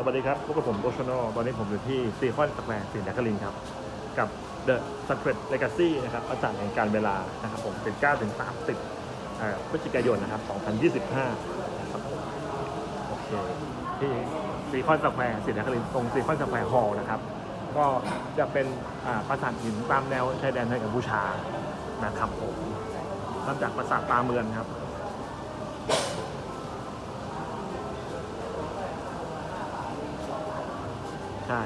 สวัสดีครับ พบกับผมโบชโนตอนนี้ผมอยู่ที่ซีคอนสแควร์สินนครินครับ กับ The Secret Legacy นะครับอาจารย์แห่งการเวลานะครับผมเป็น9ถึง30เอ่อพฤศจิกายนนะครับ 2025นะครับโอเคที่ซีคอนสแควร์สินนครินตรงซีคอนสแควร์ฮอลล์นะครับ ก็จะเป็นปราสาทหินตามแนวชายแดนไทยกัมพูชานะครับผมเริ่มจากปราสาทตาเมืองครับ ใช่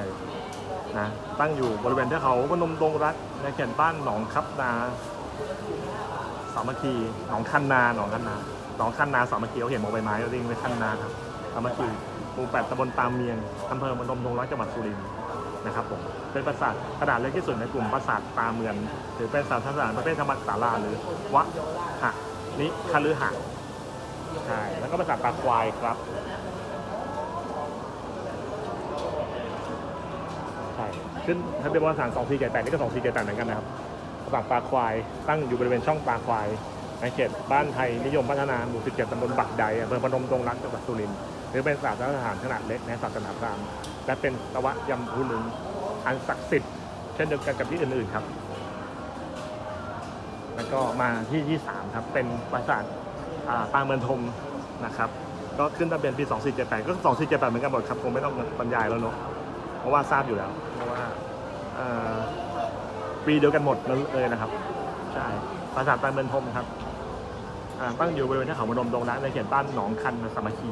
นะตั้งอยู่บริเวณที่เขาพนมดงรักในเขตบ้านหนองคับนาสามัคคีหนองคันนาหนองคันนาหนองคันนาสามัคคีเขาเห็นหมอกใบไม้รียงไปคันนาครับสามัคคีหมู่แปดตำบลตามเมียงอำเภอพนมดงรักจังหวัดสุรินทร์นะครับผมเป็นปราสาทขนาดเล็กที่สุดในกลุ่มปราสาทตาเมืองหรือเป็นสถานสถานประเภทธรรมศาลาหรือวะหะนิคฤหะใช่แล้วก็ปราสาทตาควายครับ ใช่ ขึ้นทะเบียนประสาน2 4 8นี่ก็2 4 8เหมือนกันนะครับปราสาทปลาควายตั้งอยู่บริเวณช่องปลาควายในเขตบ้านไทยนิยมพัฒนาหมู่ 17ตำบลบักใดอำเภอพนมดงรักจังหวัดสุรินทร์หรือเป็นศาสนสถานขนาดเล็กในศาสนาพราหมณ์และเป็นตะวะยำพูลึงอันศักดิ์สิทธิ์เช่นเดียวกันกับที่อื่นๆครับ แล้วก็มาที่ที่3ครับเป็นปราสาทอาปางเมืองทมนะครับ ก็ขึ้นทะเบียนปี 2478 ก็ 2478 เหมือนกันหมดครับคงไม่ต้องบรรยายแล้วเนอะ เพราะว่าทราบอยู่แล้ว เพราะว่าปีเดียวกันหมดเลยนะครับ ใช่ปราสาทตาเมืองทมครับตั้งอยู่บริเวณที่เขาพนมดงรักในเขตบ้านหนองคันสามัคคี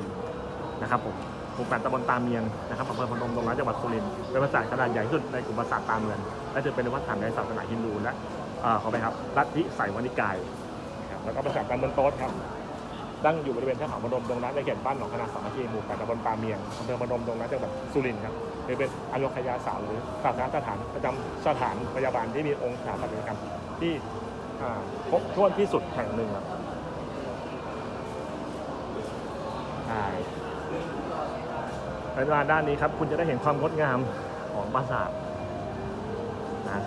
นะครับผมหมู่แปดตำบลตามเมียงนะครับอำเภอพนมดงรักจังหวัดสุรินทร์เป็นปราสาทขนาดใหญ่ที่สุดในกลุ่มปราสาทตามเมืองและถือเป็นวัฒนธรรมในศาสนาฮินดูและเอ่อขอไปครับลัทธิไสยวนิกายแล้วก็ปราสาทตาเมืองโต๊ดครับ ตั้งอยู่บริเวณท่าเขาพนมดงรักในเขตบ้านหนองคณะสามัคคีหมู่แปดตำบลปาเมียงอำเภอพนมดงรักจังหวัดสุรินทร์ครับโดยเป็นอโยคยาสาวหรือศาสนสถานประจำสถานพยาบาลที่มีองค์สถาปัตยกรรมที่ครบถ้วนที่สุดแห่งหนึ่งครับใช่ไปมาด้านนี้ครับคุณจะได้เห็นความงดงามของปราสาทนะ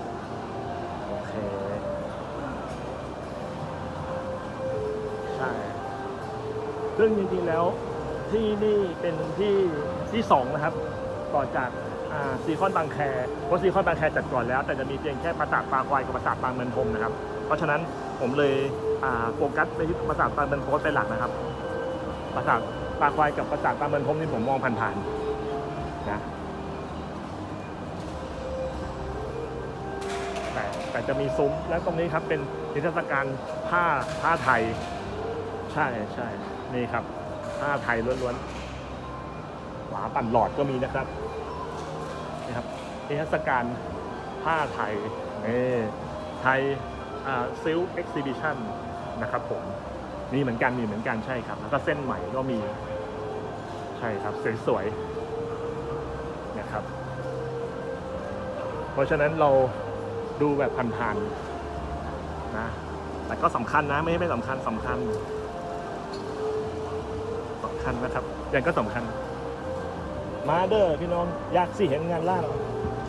โอเคใช่ ซึ่งจริงๆแล้วที่นี่เป็นที่ที่สองนะครับต่อจากซีคอนบางแคเพราะซีคอนบางแคจัดก่อนแล้ว แต่จะมีเพียงแค่ปราสาทปลาควายกับปราสาทปางเงินพรมนะครับ เพราะฉะนั้นผมเลยโฟกัสไปที่ปราสาทปางเงินโพสเป็นหลักนะครับ ปราสาทปลาควายกับปราสาทปางเงินพรมนี่ผมมองผ่านๆนะแต่แต่จะมีซุ้มและตรงนี้ครับเป็นนิทรรศการผ้าผ้าไทย ใช่ใช่ นี่ครับผ้าไทยล้วนๆหวาปั่นหลอดก็มีนะครับนี่ครับนิทศการผ้าไทยนี่ไทยซิลเอ็กซิบิชันนะครับผมมีเหมือนกันมีเหมือนกันใช่ครับ แล้วก็เส้นใหม่ก็มี ใช่ครับ สวยๆนะครับ เพราะฉะนั้นเราดูแบบผ่านๆนะแต่ก็สำคัญนะ ไม่ใช่ไม่สำคัญสำคัญ คัญนะครับยังก็สำคัญ มาเด้อพี่น้องอยากสิเห็นงานล่าง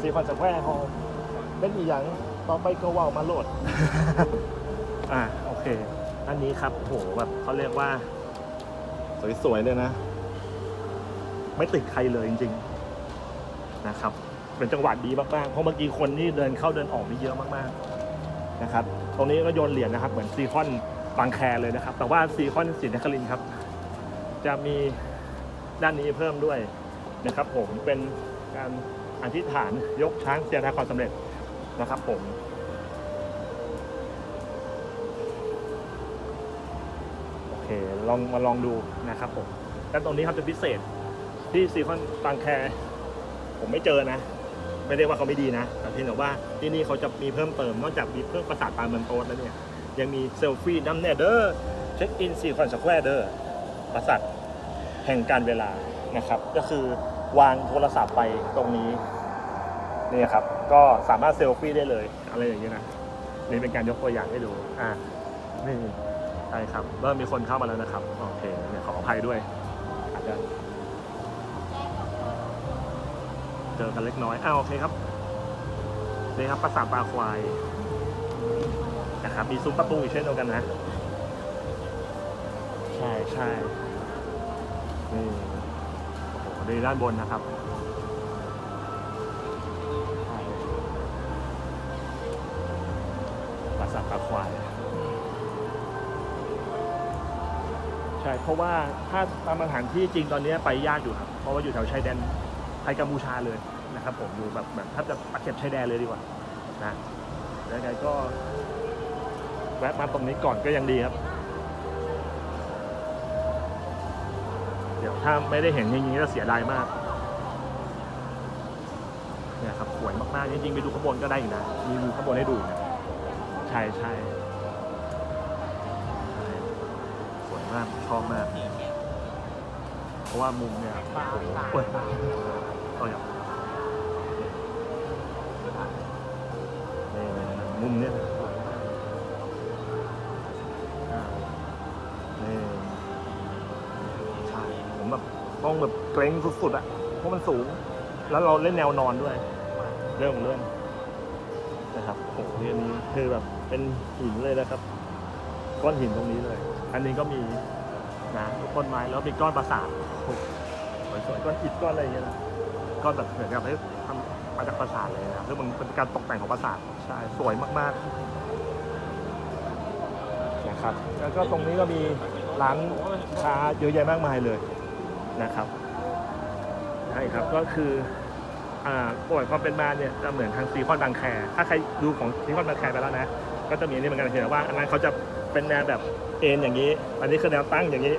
สีคอนสแควร์ฮอลเป็นอีหยังต่อไปก็เว่าวมาโหลด อ่าโอเค อันนี้ครับโหแบบเขาเรียกว่า สวยๆเลยนะ ไม่ติดใครเลยจริง ๆนะครับ เป็นจังหวะดีมากๆเพราะเมื่อกี้คนนี่เดินเข้าเดินออกนี่เยอะมากๆนะครับ ตรงนี้ก็โยนเหรียญนะครับ เหมือนซีคอนบางแคเลยนะครับ แต่ว่าซีคอนศรีนครินทร์ครับ จะมีด้านนี้เพิ่มด้วยนะครับผมเป็นการอธิษฐานยกช้างเสียนาความสำเร็จนะครับผมโอเคลองมาลองดูนะครับผมแต่ตรงนี้ครับจะพิเศษที่ซีคอนบางแคผมไม่เจอนะ ไม่ได้ว่าเขาไม่ดีนะแต่เพียงแต่ว่าที่นี่เขาจะมีเพิ่มเติมนอกจากมีเพิ่มประสาทปลาเมืองโต๊ดแล้วเนี่ยยังมีเซลฟี่น้ำแน่เด้อเช็คอินซีคอนสแควร์เด้อประสาท แห่งการเวลานะครับ ก็คือวางโทรศัพท์ไปตรงนี้นี่ครับ ก็สามารถเซลฟี่ได้เลย อะไรอย่างเงี้ยนะนี่เป็นการยกตัวอย่างให้ดูอ่านี่ใช่ครับเริ่มมีคนเข้ามาแล้วนะครับโอเคเนี่ยขออภัยด้วยอาจจะเจอกันเล็กน้อยอ้าวโอเคครับนี่ครับปราสาทปลาควายนะครับมีซุ้มประตูอีกเช่นเดียวกันนะ ใช่ใช่ นี่โอ้โหในด้านบนนะครับปราสาทตาควาย ใช่ เพราะว่าถ้าตามสถานที่จริงตอนนี้ไปยากอยู่ครับ เพราะว่าอยู่แถวชายแดนไทยกัมพูชาเลยนะครับผมอยู่แบบแบบถ้าจะตะเข็บชายแดนเลยดีกว่านะยังไงก็แวะมาตรงนี้ก่อนก็ยังดีครับ ดี๋ยวถ้าไม่ได้เห็นอย่างนี้ก็เสียดายมากเนี่ยครับสวยมากๆจริงๆไปดูข้างบนก็ได้อยู่นะ มีวิวข้างบนให้ดูนะใช่ใช่สวยมากชอบมาก เพราะว่ามุมเนี่ยโอ้โหเปิดต่ออย่างมุมเนี่ย แบบต้องแบบเกรงสุดๆอะเพราะมันสูง แล้วเราเล่นแนวนอนด้วย เรื่องของเรื่องนะครับโอ้โหอันนี้คือแบบเป็นหินเลยนะครับ ก้อนหินตรงนี้เลย อันนี้ก็มีนะต้นไม้แล้วมีก้อนประสาทสวยๆก้อนอิฐก้อนอะไรอย่างเงี้ยนะก้อนแบบเหมือนกับให้ทำมาจากประสาทเลยนะซึ่งมันเป็นการตกแต่งของประสาทใช่สวยมากๆนะครับแล้วก็ตรงนี้ก็มีร้านค้าเยอะแยะมากมายเลย นะครับใช่ครับก็คืออ่าประวัติความเป็นมาเนี่ยจะเหมือนทางซีคอนบางแคถ้าใครดูของซีคอนบางแคไปแล้วนะ ก็จะมีอันนี้เหมือนกันเห็นว่าอันนั้นเขาจะเป็นแนวแบบเอ็นอย่างนี้ อันนี้คือแนวตั้งอย่างนี้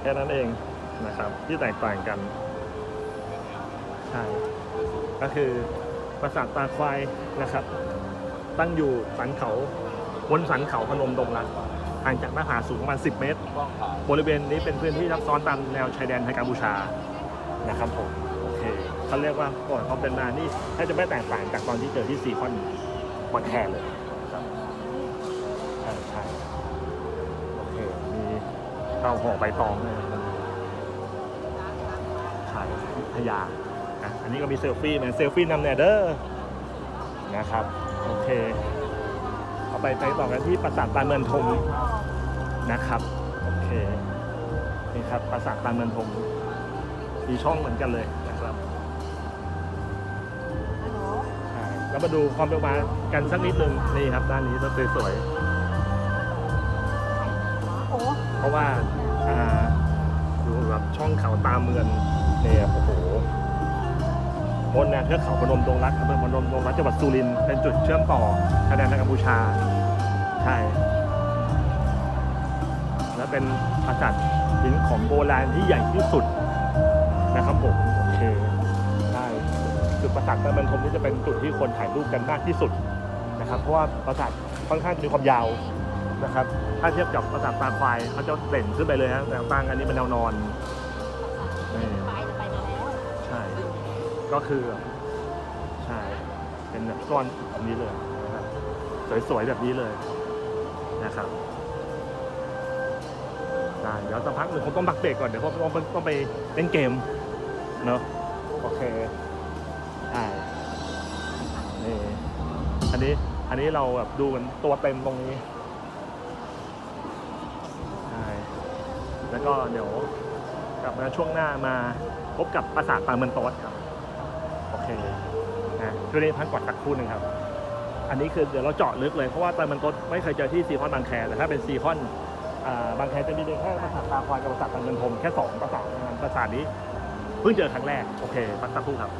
แค่นั้นเองนะครับ ที่แตกต่างกันใช่ก็คือปราสาทตาควายนะครับ ตั้งอยู่สันเขาบนสันเขาพนมดงรัก ห่างจากหน้าผาสูงประมาณ 10 เมตร บริเวณนี้เป็นพื้นที่ทับซ้อนตามแนวชายแดนไทยกัมพูชานะครับผมโอเคเขาเรียกว่าก่อนเขาเป็นมานี่ถ้าจะไม่แตกต่างจากตอนที่เจอที่ซีคอนบอนแคร์เลยนะครับใช่ใช่โอเคมีเต้าห่อใบตองด้วยนะครับใช่อยุธยานะอันนี้ก็มีเซลฟี่นะเซลฟี่นำแนเดอร์นะครับ โอเคเอา ไปไปต่อกันที่ปราสาทตาเมืองทงนะครับโอเคนี่ครับปราสาทตาเมืองทงมีช่องเหมือนกันเลยนะครับแล้วมาดูความเป็นมากันสักนิดนึงนี่ครับด้านนี้สวยๆเพราะว่าอ่าดูแบบช่องเขาตาเมืองเนี่ยโอ้โห บนเนี่ยเทือกเขาพนมดงรักอำเภอพนมดงรักจังหวัดสุรินทร์เป็นจุดเชื่อมต่อชายแดนกัมพูชาใช่และเป็นปราสาทหินของโบราณที่ใหญ่ที่สุดนะครับผมโอเคใช่จุดปราสาทตะเบนทมนี่จะเป็นจุดที่คนถ่ายรูปกันมากที่สุดนะครับ เพราะว่าปราสาทค่อนข้างมีความยาวนะครับ ถ้าเทียบกับปราสาทตาควายเขาจะเด่นขึ้นไปเลยฮะแนวตั้งอันนี้เป็นแนวนอน ก็คือใช่เป็นแบบก้อนแบบนี้เลยนะครับสวยๆแบบนี้เลยนะครับได้เดี๋ยวสักพักหนึ่งคงต้องบักเบรกก่อนเดี๋ยวผมต้องต้องไปเล่นเกมเนอะโอเคได้นี่อันนี้อันนี้เราแบบดูกันตัวเต็มตรงนี้ใช่แล้วก็เดี๋ยวกลับมาช่วงหน้ามาพบกับปราสาทปางมือโต๊ดครับ เคนะช่วงนี้พักก่อนสักครู่หนึ่งครับ อันนี้คือเดี๋ยวเราเจาะลึกเลยเพราะว่าปางเมืองโต๊ดไม่เคยเจอที่ซีคอนบางแคแต่ถ้าเป็นซีคอนบางแคจะมีเพียงแค่ปราสาทตาควายกับปราสาทตังเงินพรมแค่สองปราสาทนะครับปราสาทนี้ เพิ่งเจอครั้งแรกโอเคพักสักครู่ครับ